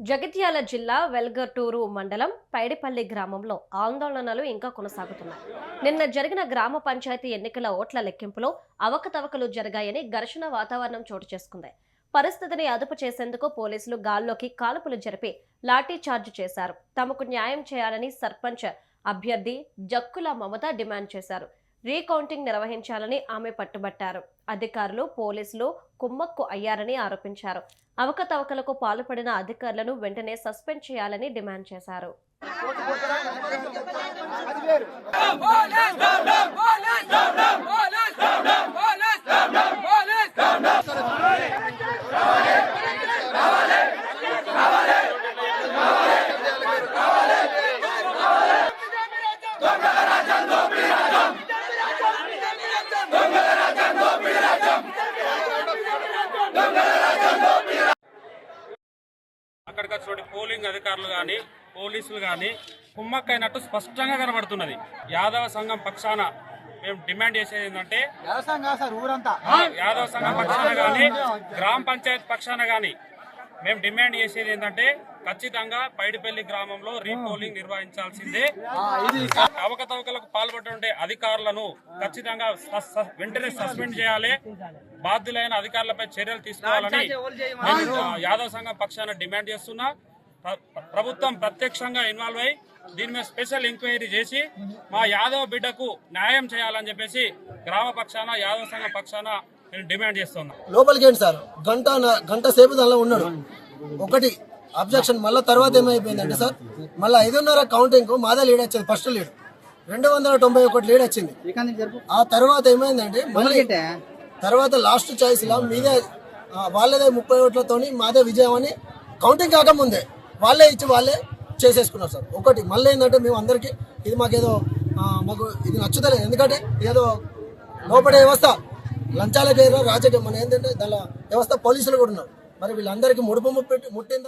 జగిత్యాల జిల్లా వెల్గటూరు మండలం పైడిపల్లి గ్రామంలో ఆందోళనలు ఇంకా కొనసాగుతున్నాయి. నిన్న జరిగిన గ్రామ పంచాయతీ ఎన్నికల ఓట్ల లెక్కింపులో అవకతవకలు జరిగాయని ఘర్షణ వాతావరణం చోటు చేసుకుంది. పరిస్థితిని అదుపు చేసేందుకు పోలీసులు గాల్లోకి కాల్పులు జరిపి లాఠీ చార్జ్ చేశారు. తమకు న్యాయం చేయాలని సర్పంచ్ అభ్యర్థి జక్కుల మమత డిమాండ్ చేశారు. రీకౌంటింగ్ నిర్వహించాలని ఆమె పట్టుబట్టారు. అధికారులు పోలీసులు కుమ్మక్కు అయ్యారని ఆరోపించారు. అవకతవకలకు పాల్పడిన అధికారులను వెంటనే సస్పెండ్ చేయాలని డిమాండ్ చేశారు. అక్కడికి వచ్చిన పోలింగ్ అధికారులు కానీ పోలీసులు కానీ కుమ్మక్కైనట్టు స్పష్టంగా కనబడుతున్నది. యాదవ సంఘం పక్షాన మేము డిమాండ్ చేసేది ఏంటంటే యాదవ సంఘం పక్షాన కానీ గ్రామ పంచాయత్ పక్షాన కానీ మేము డిమాండ్ చేసేది ఏంటంటే ఖచ్చితంగా పైడిపల్లి గ్రామంలో రీపోలింగ్ నిర్వహించాల్సిందే. అవకతవకలకు పాల్పడుతుంటే అధికారులను ఖచ్చితంగా వెంటనే సస్పెండ్ చేయాలి. బాధ్యులైన అధికారులపై చర్యలు తీసుకోవాలని నేను ఆ, యాదవ్ సంఘం పక్షాన డిమాండ్ చేస్తున్నా. ప్ర- ప్రభుత్వం ప్రత్యక్షంగా ఇన్వాల్వ్ అయి దీని మీద స్పెషల్ ఎంక్వైరీ చేసి మా యాదవ్ బిడ్డకు న్యాయం చేయాలని చెప్పేసి గ్రామ పక్షాన యాదవ్ సంఘం పక్షాన నేను డిమాండ్ చేస్తున్నా. లోపలికి ఏంటి సార్? గంట గంట సేపు దానిలో ఉన్నాడు. ఒకటి అబ్జెక్షన్ మళ్ళీ తర్వాత ఏమైపోయిందంటే సార్ మళ్ళీ ఐదున్నర కౌంటింగ్ మాదే లీడ్ వచ్చింది ఫస్ట్ లీడ్ రెండు వందల తొంభై ఒకటి లీడ్ వచ్చింది. ఆ తర్వాత ఏమైందంటే మళ్ళీ తర్వాత లాస్ట్ చాయిస్ లా మీదే వాళ్ళదే ముప్పై ఓట్లతోని మాదే విజయం అని కౌంటింగ్ కాకముందే వాళ్ళే ఇచ్చి వాళ్ళే చేసేసుకున్నారు సార్. ఒకటి మళ్ళీ ఏంటంటే మేము అందరికీ ఇది మాకేదో మాకు ఇది నచ్చుతలేదు. ఎందుకంటే ఏదో లోపడే వ్యవస్థ. లంచాలకే రాజకీయం. మన ఏంటంటే దాని వ్యవస్థ పోలీసులు కూడా ఉన్నారు. మరి వీళ్ళందరికీ ముడుపు ముట్టి ముట్టింది?